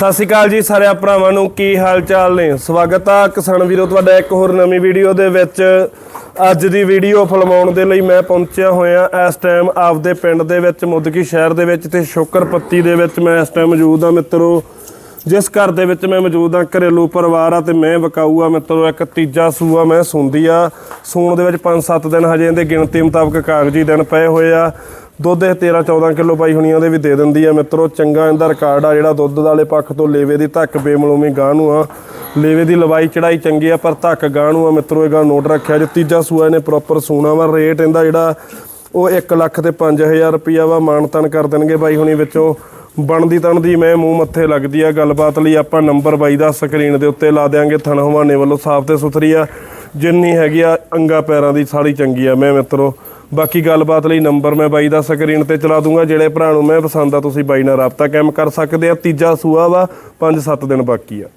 ਸਤਿ ਸ਼੍ਰੀ ਅਕਾਲ ਜੀ ਸਾਰੇ ਭਰਾਵਾਂ ਨੂੰ, ਕੀ ਹਾਲ ਚਾਲ ਨੇ? ਸਵਾਗਤ ਆ ਕਿਸਾਨ ਵੀਰੋ, ਤੁਹਾਡਾ ਇੱਕ ਹੋਰ ਨਵੀਂ ਵੀਡੀਓ ਦੇ ਵਿੱਚ। ਅੱਜ ਦੀ ਵੀਡੀਓ ਫਿਲਮਾਉਣ ਦੇ ਲਈ ਮੈਂ ਪਹੁੰਚਿਆ ਹੋਇਆ ਇਸ ਟਾਈਮ ਆਪਦੇ ਪਿੰਡ ਦੇ ਵਿੱਚ, ਮੁੱਦਕੀ ਸ਼ਹਿਰ ਦੇ ਵਿੱਚ ਤੇ ਸ਼ੁਕਰਪੱਤੀ ਦੇ ਵਿੱਚ ਮੈਂ ਇਸ ਟਾਈਮ ਮੌਜੂਦ ਆ ਮਿੱਤਰੋ। ਜਿਸ ਘਰ ਦੇ ਵਿੱਚ ਮੈਂ ਮੌਜੂਦ ਆ ਘਰੇਲੂ ਪਰਿਵਾਰ ਆ ਤੇ ਮੈਂ ਵਕਾਊ ਆ ਮਿੱਤਰੋ, ਇੱਕ ਤੀਜਾ ਸੂਆ ਮੈਂ ਸੁੰਦੀ ਆ। ਸੂਣ ਦੇ ਵਿੱਚ 5-7 ਦਿਨ ਹਜੇ ਇਹਦੇ ਗਿਣਤੀ ਮੁਤਾਬਕ ਕਾਗਜ਼ੀ ਦਿਨ ਪਏ ਹੋਏ ਆ। ਦੁੱਧ ਇਹ 13 14 ਕਿਲੋ ਪਾਈ ਹੋਣੀਆਂ ਦੇ ਵੀ ਦੇ ਦਿੰਦੀ ਆ ਮਿੱਤਰੋ। ਚੰਗਾ ਇਹਦਾ ਰਿਕਾਰਡ ਆ, ਜਿਹੜਾ ਦੁੱਧ ਵਾਲੇ ਪੱਖ ਤੋਂ ਲੇਵੇ ਦੀ ਧੱਕ ਬੇਮਲੂਮੀ ਗਾਂ ਨੂੰ ਆ। ਲੇਵੇ ਦੀ ਲਵਾਈ ਚੜਾਈ ਚੰਗੀ ਆ, ਪਰ ਧੱਕ ਗਾਂ ਨੂੰ ਆ। ਮਿੱਤਰੋ ਇਹ ਗਾਂ ਨੋਟ ਰੱਖਿਆ ਜੇ ਤੀਜਾ ਸੂਆ ਇਹਨੇ ਪ੍ਰੋਪਰ ਸੂਣਾ ਵਾ। ਰੇਟ ਇਹਦਾ ਜਿਹੜਾ, ਉਹ 1 ਲੱਖ ਤੇ 5000 ਰੁਪਿਆ ਵਾ। ਮਾਨਤਨ ਕਰ ਦੇਣਗੇ ਬਾਈ ਹੁਣੀ ਵਿੱਚੋਂ। ਬਣਦੀ ਤਣਦੀ ਮੈਂ ਮੂੰਹ ਮੱਥੇ ਲੱਗਦੀ ਆ। ਗੱਲਬਾਤ ਲਈ ਆਪਾਂ ਨੰਬਰ ਬਾਈ ਦਾ ਸਕਰੀਨ ਦੇ ਉੱਤੇ ਲਾ ਦੇਾਂਗੇ ਥਣ ਹਵਾਨੇ ਵੱਲੋਂ ਸਾਫ਼ ਤੇ ਸੁਥਰੀ ਆ। ਜਿੰਨੀ ਹੈਗੀ ਆ, ਅੰਗਾ ਪੈਰਾਂ ਦੀ ਸਾਰੀ ਚੰਗੀ ਆ। ਮੈਂ ਮਿੱਤਰੋ ਬਾਕੀ ਗੱਲਬਾਤ ਲਈ ਨੰਬਰ ਮੈਂ ਬਾਈ ਦਾ ਸਕਰੀਨ ਤੇ ਚਲਾ ਦੂੰਗਾ, ਜਿਹੜੇ ਭਰਾ ਨੂੰ ਮੈਂ ਪਸੰਦ ਆ, ਤੁਸੀਂ ਬਾਈ ਨਾਲ ਰਾਬਤਾ ਕਾਇਮ ਕਰ ਸਕਦੇ ਆ। ਤੀਜਾ ਸੂਆ ਵਾ 5-7 ਦਿਨ ਬਾਕੀ ਆ।